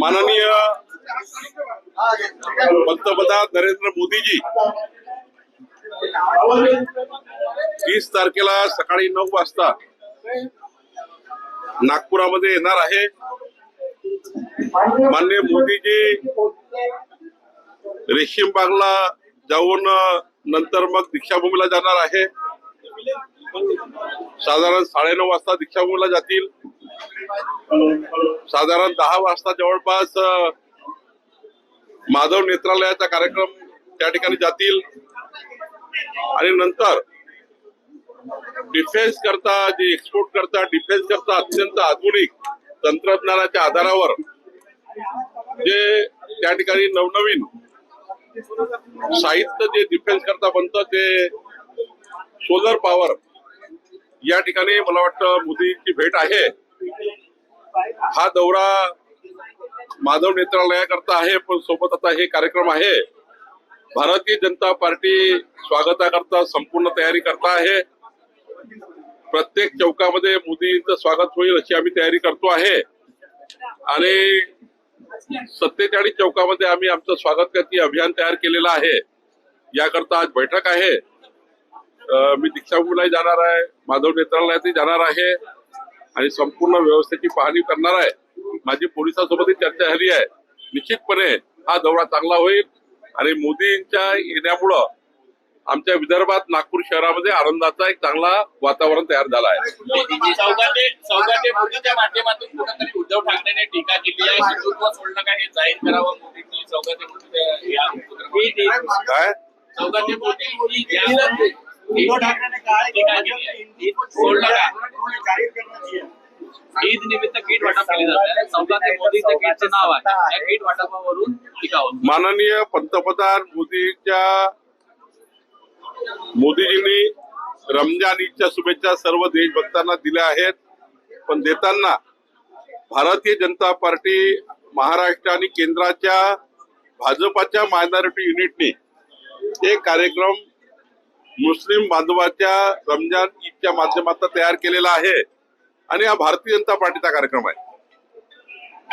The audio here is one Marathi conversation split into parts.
माननीय पंतप्रधान नरेंद्र मोदीजी तीस तारखेला सकाळी नऊ वाजता नागपुरामध्ये येणार आहे. माननीय मोदीजी रेशीम बागला जाऊन नंतर मग दीक्षाभूमीला जाणार आहे. साधारण साडेनऊ वाजता दीक्षाभूमीला जातील. साधारण दहा वाजता जवळपास माधव नेत्रालयाचा कार्यक्रम त्या ठिकाणी जातील. आणि नंतर डिफेन्स करता जे एक्सपोर्ट करता डिफेन्स करता अत्यंत आधुनिक तंत्रज्ञानाच्या आधारावर जे त्या ठिकाणी नवनवीन साहित्य जे डिफेन्स करता बनतं ते सोलर पॉवर या ठिकाणी मला वाटतं मोदींची भेट आहे. हा दौरा माधव नेत्रालयाकरता आहे पण सोबत आता हे कार्यक्रम आहे. भारतीय जनता पार्टी स्वागताकरता संपूर्ण तयारी करता आहे. प्रत्येक चौकामध्ये मोदींचं स्वागत होईल अशी आम्ही तयारी करतो आहे. आणि सत्तेचाळीस चौकामध्ये आम्ही आमचं स्वागत करती अभियान तयार केलेलं आहे. याकरता आज बैठक आहे. मी दीक्षाभूमीलाही जाणार आहे. माधव नेत्रालयातही जाणार आहे. आणि संपूर्ण व्यवस्थेची पाहणी करणार आहे. माझी पोलिसांसोबतही चर्चा झाली आहे. निश्चितपणे हा दौरा चांगला होईल. आणि मोदींच्या येण्यामुळं आमच्या विदर्भात नागपूर शहरामध्ये आनंदाचा एक चांगला वातावरण तयार झालं आहे. चौघाटे चौघाटे मोदीच्या माध्यमातून कुठेतरी उद्धव ठाकरेने टीका केली आहे. हिंदुत्व हे ईद निमित्त किट वाटप केली जाते चौघाटे मोदीचं किटचं नाव आहे. या किट वाटपावरून टीका होती माननीय पंतप्रधान मोदीच्या मोदीजींनी रमजान ईदच्या शुभेच्छा सर्व देशभक्तांना दिल्या आहेत. पण देताना भारतीय जनता पार्टी महाराष्ट्र आणि केंद्राच्या भाजपाच्या मायनॉरिटी युनिटनी एक कार्यक्रम मुस्लिम बांधवाच्या रमजान ईदच्या माध्यमातून तयार केलेला आहे. आणि हा भारतीय जनता पार्टीचा कार्यक्रम आहे.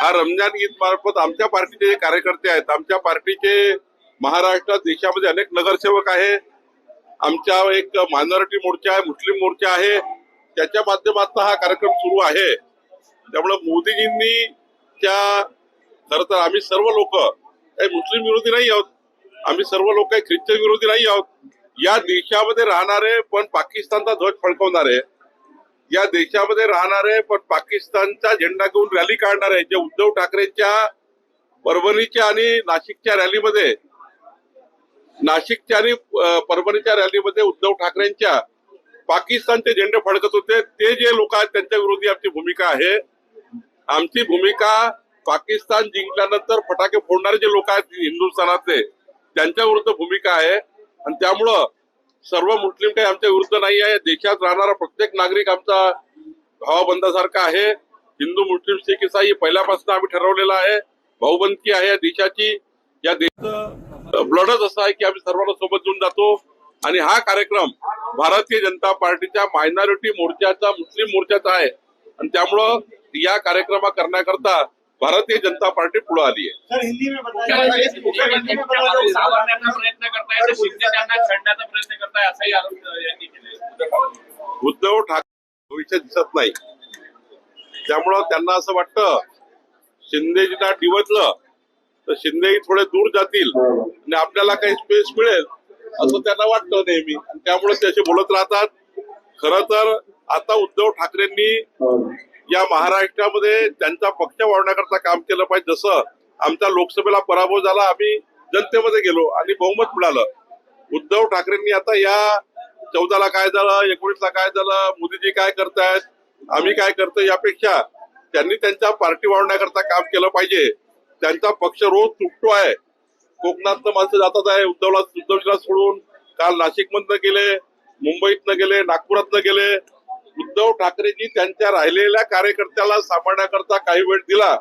हा रमजान ईद मार्फत आमच्या पार्टीचे जे कार्यकर्ते आहेत आमच्या पार्टीचे महाराष्ट्रात देशामध्ये अनेक नगरसेवक आहे. आमच्या एक मायनॉरिटी मोर्चा आहे मुस्लिम मोर्चा आहे. त्याच्या माध्यमातून हा कार्यक्रम सुरू आहे. त्यामुळे मोदीजींनी त्या खर तर आम्ही सर्व लोक काही मुस्लिम विरोधी नाही आहोत. आम्ही सर्व लोक काही ख्रिश्चन विरोधी नाही आहोत. या देशामध्ये राहणारे पण पाकिस्तानचा ध्वज फडकवणारे या देशामध्ये राहणारे पण पाकिस्तानचा झेंडा घेऊन रॅली काढणारे जे उद्धव ठाकरेंच्या परभणीच्या आणि नाशिकच्या रॅलीमध्ये नाशिकच्या आणि परभणीच्या रॅलीमध्ये उद्धव ठाकरेंच्या पाकिस्तानचे झेंडे फडकत होते. ते जे लोक आहेत त्यांच्या विरोधी आमची भूमिका आहे. आमची भूमिका पाकिस्तान जिंकल्यानंतर फटाके फोडणारे जे लोक आहेत हिंदुस्थानातले त्यांच्या विरुद्ध भूमिका आहे. आणि त्यामुळं सर्व मुस्लिम काही आमच्या विरुद्ध नाही आहे. देशात राहणारा प्रत्येक नागरिक आमचा भावाबंधासारखा आहे. हिंदू मुस्लिम सिख इसाई पहिल्यापासून आम्ही ठरवलेला आहे. भाऊबंदकी आहे या देशाची. या देशाचं ब्लडच असं आहे की आम्ही सर्वांना सोबत घेऊन जातो. आणि हा कार्यक्रम भारतीय जनता पार्टीच्या मायनॉरिटी मोर्चाचा मुस्लिम मोर्चाचा आहे. आणि त्यामुळं या कार्यक्रमा करण्याकरता भारतीय जनता पार्टी पुढे आली आहे. उद्धव ठाकरे भविष्य दिसत नाही. त्यामुळं त्यांना असं वाटतं शिंदेजींना डिवचलं तर शिंदेही थोडे दूर जातील आणि आपल्याला काही स्पेस मिळेल असं त्यांना वाटतं नेहमी. त्यामुळे ते असे बोलत राहतात. खर तर आता उद्धव ठाकरेंनी या महाराष्ट्रामध्ये त्यांचा पक्ष वाढवण्याकरता काम केलं पाहिजे. जसं आमचा लोकसभेला पराभव झाला आम्ही जनतेमध्ये गेलो आणि बहुमत मिळालं. उद्धव ठाकरेंनी आता या चौदाला काय झालं एकोणीसला काय झालं मोदीजी काय करतायत आम्ही काय करतो यापेक्षा त्यांनी त्यांच्या पार्टी वाढवण्याकरता काम केलं पाहिजे. त्यांचा पक्ष रोज तुटतो आहे. कोकणातनं माणसं जातात आहे. उद्धवला उद्धवजीला सोडून काल नाशिकमधनं गेले मुंबईतनं गेले नागपुरातनं गेले. उद्धव ठाकरेजी त्यांच्या राहिलेल्या कार्यकर्त्याला सांभाळण्याकरता काही वेळ दिला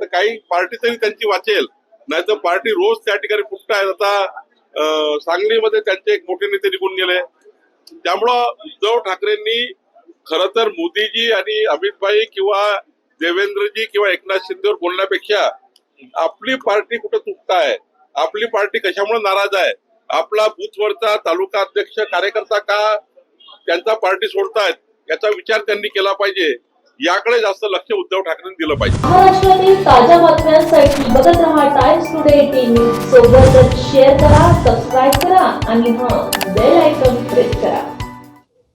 तर काही पार्टी तरी त्यांची वाचेल. नाही तर पार्टी रोज त्या ठिकाणी फुटत आहेत आता सांगलीमध्ये त्यांचे एक मोठे नेते निघून गेले. त्यामुळं उद्धव ठाकरेंनी खर तर मोदीजी आणि अमितभाई किंवा देवेंद्रजी किंवा एकनाथ शिंदेवर बोलण्यापेक्षा आपली पार्टी कुठं आहे? आपली पार्टी कशामुळे नाराज आहे? आपला बूथवरचा तालुका अध्यक्ष कार्यकर्ता का त्यांचा पार्टी सोडतायत? याचा विचार त्यांनी केला पाहिजे. याकडे जास्त लक्ष उद्धव ठाकरेंनी दिलं पाहिजे. महाराष्ट्रातील ताज्या बातम्यांसाठी बघत रहा टाइम्स टुडे टीव्ही सोबतच शेअर करा सबस्क्राईब करा आणि हा बेल आयकॉन प्रेस करा.